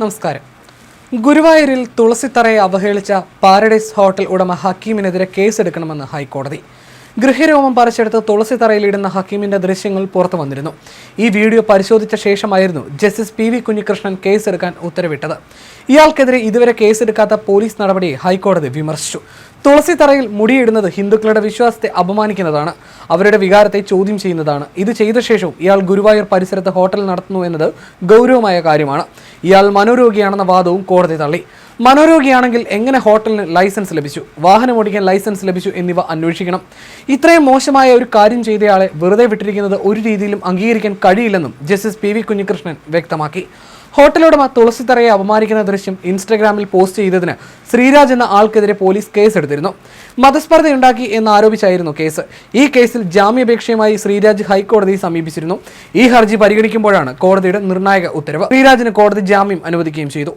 നമസ്കാരം. ഗുരുവായൂരിൽ തുളസിത്തറയെ അവഹേളിച്ച paradise hotel ഉടമ ഹക്കീമിനെതിരെ കേസെടുക്കണമെന്ന് ഹൈക്കോടതി. ഗൃഹരോമം പറിച്ചെടുത്ത് തുളസിത്തറയിലിടുന്ന ഹക്കീമിന്റെ ദൃശ്യങ്ങൾ പുറത്തു വന്നിരുന്നു. ഈ വീഡിയോ പരിശോധിച്ച ശേഷമായിരുന്നു ജസ്റ്റിസ് പി വി കുഞ്ഞികൃഷ്ണൻ കേസെടുക്കാൻ ഉത്തരവിട്ടത്. ഇയാൾക്കെതിരെ ഇതുവരെ കേസെടുക്കാത്ത പോലീസ് നടപടിയെ ഹൈക്കോടതി വിമർശിച്ചു. തുളസിത്തറയിൽ മുടിയിടുന്നത് ഹിന്ദുക്കളുടെ വിശ്വാസത്തെ അപമാനിക്കുന്നതാണ്. അവരുടെ വികാരത്തെ ചോദ്യം ചെയ്യുന്നതാണ്. ഇത് ചെയ്ത ശേഷവും ഇയാൾ ഗുരുവായൂർ പരിസരത്ത് ഹോട്ടൽ നടത്തുന്നു എന്നത് ഗൗരവമായ കാര്യമാണ്. ഇയാൾ മനോരോഗിയാണെന്ന വാദവും കോടതി തള്ളി. മനോരോഗിയാണെങ്കിൽ എങ്ങനെ ഹോട്ടലിന് ലൈസൻസ് ലഭിച്ചു? വാഹനം ഓടിക്കാൻ ലൈസൻസ് ലഭിച്ചു എന്നിവ അന്വേഷിക്കണം. ഇത്രയും മോശമായ ഒരു കാര്യം ചെയ്തയാളെ വെറുതെ വിട്ടിരിക്കുന്നത് ഒരു രീതിയിലും അംഗീകരിക്കാൻ കഴിയില്ലെന്നും ജസ്റ്റിസ് പി വി കുഞ്ഞികൃഷ്ണൻ വ്യക്തമാക്കി. ഹോട്ടലുടമ തുളസിത്തറയെ അപമാനിക്കുന്ന ദൃശ്യം ഇൻസ്റ്റഗ്രാമിൽ പോസ്റ്റ് ചെയ്തതിന് ശ്രീരാജ് എന്ന ആൾക്കെതിരെ പോലീസ് കേസെടുത്തിരുന്നു. മതസ്പർദ്ധയുണ്ടാക്കി എന്നാരോപിച്ചായിരുന്നു കേസ്. ഈ കേസിൽ ജാമ്യാപേക്ഷയുമായി ശ്രീരാജ് ഹൈക്കോടതിയെ സമീപിച്ചിരുന്നു. ഈ ഹർജി പരിഗണിക്കുമ്പോഴാണ് കോടതിയുടെ നിർണായക ഉത്തരവ്. ശ്രീരാജിന് കോടതി ജാമ്യം അനുവദിക്കുകയും ചെയ്തു.